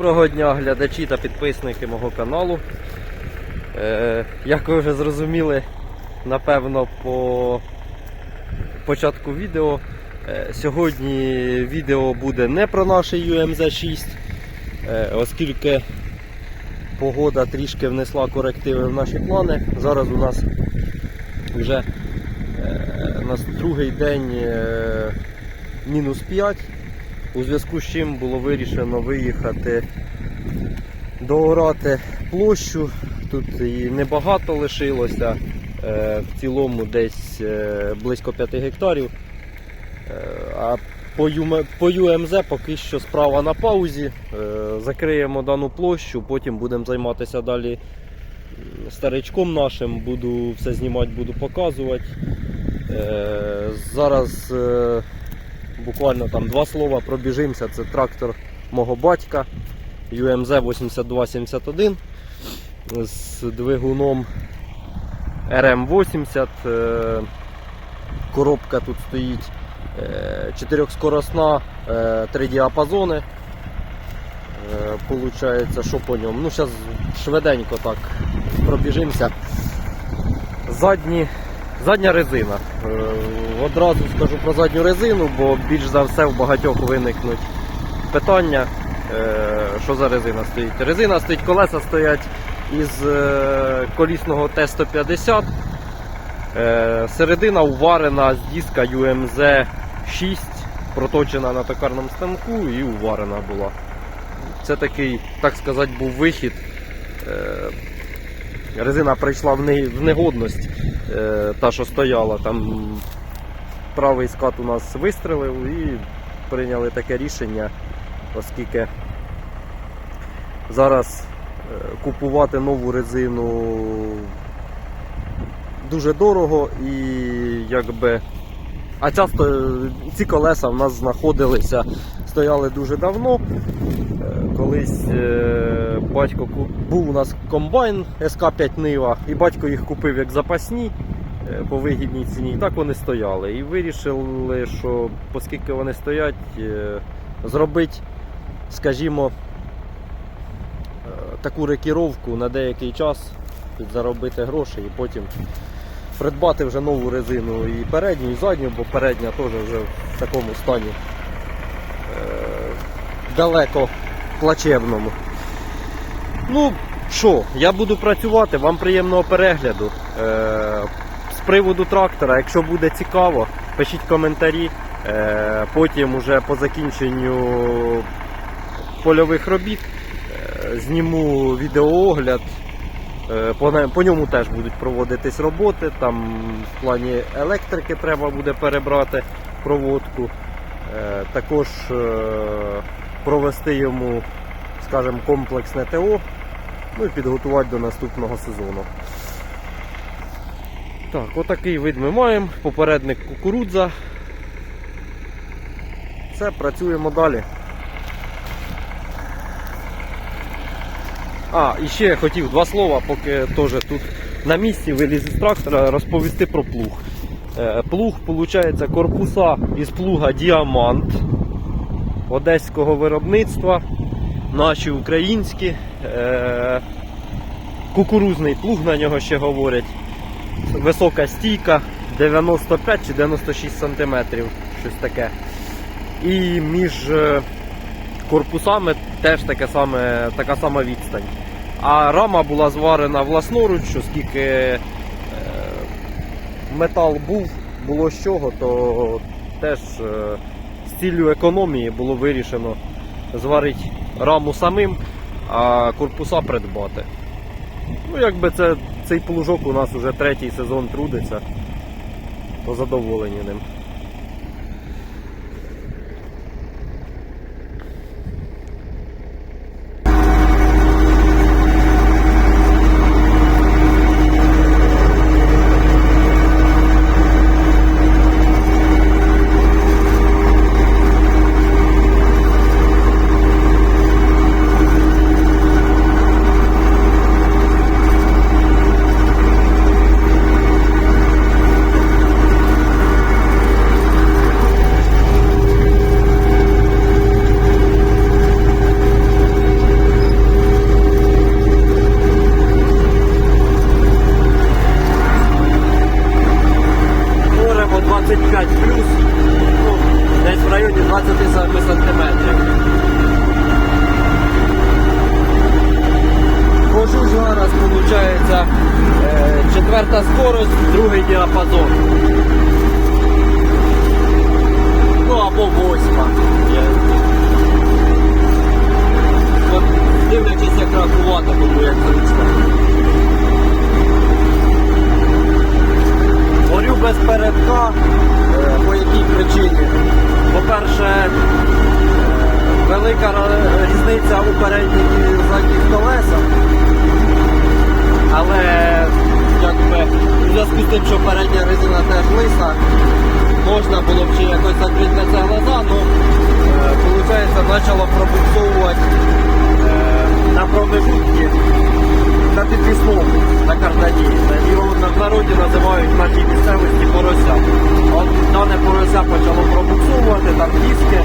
Доброго дня, глядачі та підписники мого каналу. Е, як ви вже зрозуміли, напевно, по початку відео. е, сьогодні відео буде не про наш UMZ 6, е, оскільки погода трішки внесла корективи в наші плани. Зараз у нас вже е, у нас другий день е, мінус 5. У зв'язку з чим було вирішено виїхати доорати площу. Тут її небагато лишилося, е, в цілому десь е, близько 5 гектарів. Е, А по, ЮМЗ поки що справа на паузі. Закриємо дану площу, потім будемо займатися далі старичком нашим, буду все знімати, буду показувати. Зараз буквально там два слова пробіжимося. Це трактор мого батька UMZ 8271 з двигуном RM80. Е, Коробка тут стоїть е, чотирьохскоросна, е, три діапазони. Получається, що по ньому? Ну, зараз швиденько так пробіжимося. Задні Задня резина. Е, Одразу скажу про задню резину, бо більш за все в багатьох виникнуть питання, е, що за резина стоїть. Резина стоїть, колеса стоять із е, колісного Т-150. Е, Середина уварена з диска UMZ 6, проточена на токарному станку і уварена була. Це такий, так сказати, був вихід. Резина прийшла в не- в негодність, е, та, що стояла. Там правий скат у нас вистрелив і прийняли таке рішення, оскільки зараз е, купувати нову резину дуже дорого і якби. А часто ці колеса в нас знаходилися, стояли дуже давно. Колись е, батько був у нас комбайн СК5 Нива, і батько їх купив як запасні е, по вигідній ціні. І так вони стояли. І вирішили, що оскільки вони стоять, е, зробити, скажімо, е, таку рекіровку на деякий час, підзаробити гроші і потім придбати вже нову резину і передню, і задню, бо передня теж вже в такому стані е, далеко плачевному. Ну, що, я буду працювати, вам приємного перегляду. Е, з приводу трактора, якщо буде цікаво, пишіть коментарі. Е, потім уже по закінченню польових робіт е, зніму відеоогляд. Е, По, по ньому теж будуть проводитись роботи. Там в плані електрики треба буде перебрати проводку. Е, Також е, провести йому, скажімо, комплексне ТО, ну і підготувати до наступного сезону. Так, отакий вид ми маємо. Попередник кукурудза. Все, працюємо далі. А, і ще я хотів два слова, поки теж тут на місці виліз із трактора, розповісти про плуг. Е, Плуг, виходить, корпуса із плуга Діамант одеського виробництва, наші українські. Е, Кукурузний плуг на нього ще говорять. Висока стійка 95 чи 96 см, щось таке. І між е, корпусами теж таке саме, така сама відстань. А рама була зварена власноруч, оскільки е, метал був, було з чого, то теж е, ціллю економії було вирішено зварити раму самим, а корпуса придбати. Ну, якби це, цей плужок у нас вже третій сезон трудиться, то задоволені ним. 30 сантиметрів. Хожу зараз, виходить, е, четверта скорость, другий діапазон. Ну або восьма. Дивлячись, як рахувати, тому як зручно. Горю без передка. Велика різниця у передніх і задніх колесах. Але якби у зв'язку з тим, що передня резина теж лиса, можна було б ще якось закрити це глаза, ну виходить, почало пробуксовувати е, на промежутки на підвісному, на кардані. Його на народі називають на тій місцевості порося. От дане порося почало пробуксовувати, там диски,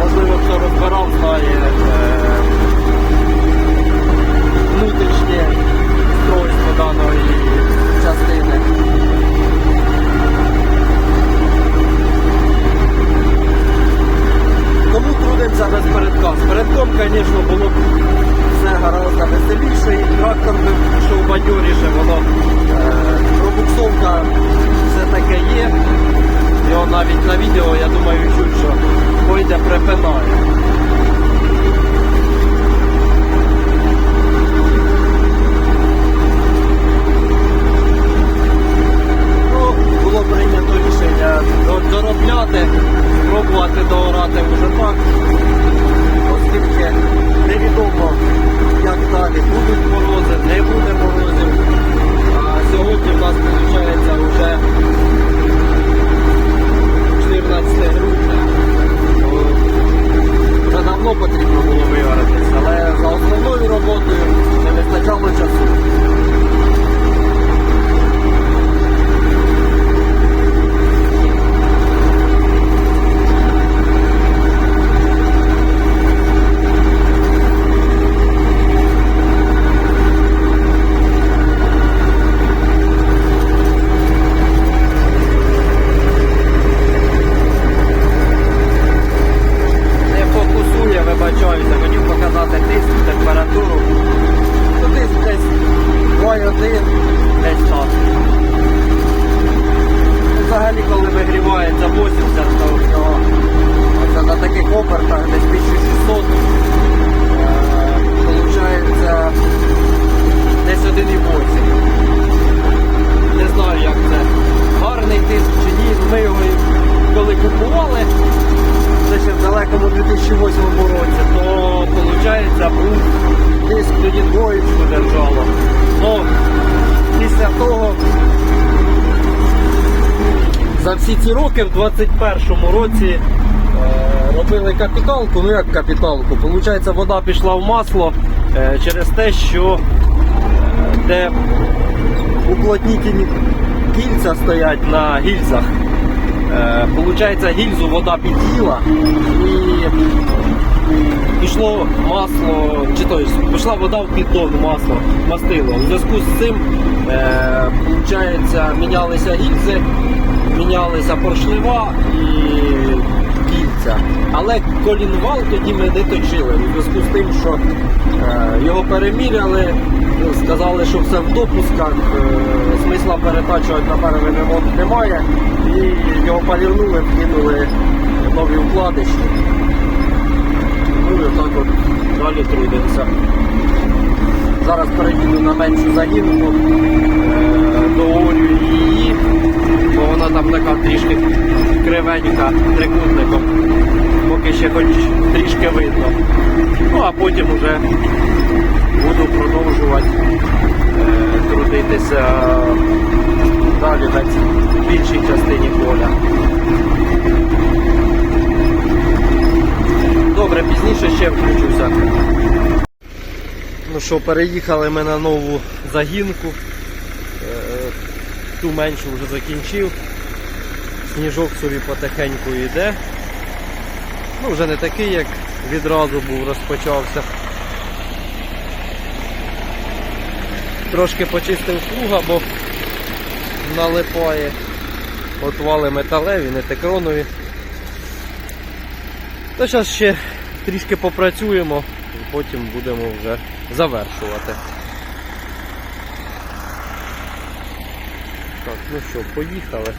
можливо, хто розбирав, знає е, внутрішнє устройство даної частини. Тому трудимося без передком, звісно, було б все гораздо веселіше, і трактор би пішов бадьоріше, воно е, пробуксовка все таке є. Його навіть на відео, я думаю, чуть, що пойде припинає. Ну, було прийнято рішення доробляти, пробувати доорати вже так, оскільки невідомо, як далі будуть морози, не буде морозів. А сьогодні в нас виходить вже 14 грудня. Вже давно потрібно було вигоритись, але за основною роботою не вистачало часу. не фокусує, вибачаюся, хотів показати тиск, температуру. Ну, десь десь 2,1, десь так. Ну, Взагалі, коли вигрівається 80, то всього оце на таких обертах десь 1600, е, получається десь 1,8. Не знаю, як це гарний тиск чи ні. Ми його коли купували, це ще в далекому 2008 році, то виходить був диск тоді двоєчку держало. Ну, після того за всі ці роки в 21-му році е, робили капіталку. Ну як капіталку? Получається, вода пішла в масло е, через те, що е, де уплотнительні кільця стоять на гільзах. Е, Получається, гільзу вода під'їла і пішло масло, чи то пішла вода в піддон масло, мастило. У зв'язку з цим е, мінялися гільзи, мінялися поршнева і кільця. Але колінвал тоді ми не точили. У зв'язку з тим, що е, його переміряли, сказали, що все в допусках, е, смисла перетачувати на перший ремонт немає. І його полірнули, вкинули нові вкладиші. Ну і отак от далі трудимося. Зараз переїду на меншу загінку, е, доорюю її, бо вона там така трішки кривенька трикутником. Поки ще хоч трішки видно. Ну а потім вже буду продовжувати е, трудитися далі на більшій частині поля. Добре, пізніше ще включуся. Ну що, переїхали ми на нову загінку. Е, Ту меншу вже закінчив. Сніжок собі потихеньку йде. Ну, вже не такий, як відразу був, розпочався. Трошки почистив плуга, бо налипає. Отвали металеві, не текронові. То зараз ще трішки попрацюємо і потім будемо вже завершувати. Так, Ну що, поїхали.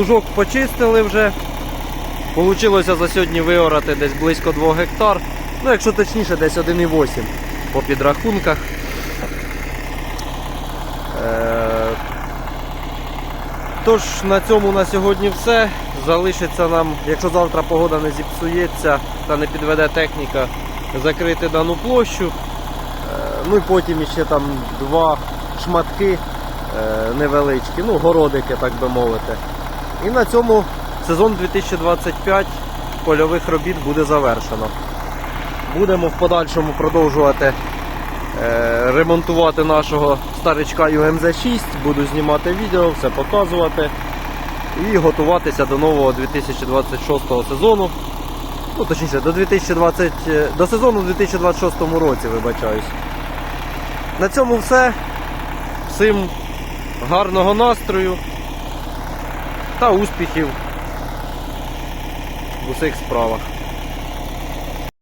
Плужок почистили вже. Получилося за сьогодні виорати десь близько 2 гектар. Ну, якщо точніше, десь 1,8 по підрахунках. Е, Тож на цьому на сьогодні все. Залишиться нам, якщо завтра погода не зіпсується та не підведе техніка, закрити дану площу. Е, Ну і потім ще там два шматки е, невеличкі, ну городики, так би мовити. І на цьому сезон 2025 польових робіт буде завершено. Будемо в подальшому продовжувати е, ремонтувати нашого старичка UMZ6, буду знімати відео, все показувати і готуватися до нового 2026 сезону. Ну, точніше, до 2020, е, до сезону в 2026 році, вибачаюсь. На цьому все. Всім гарного настрою та успіхів в усіх справах.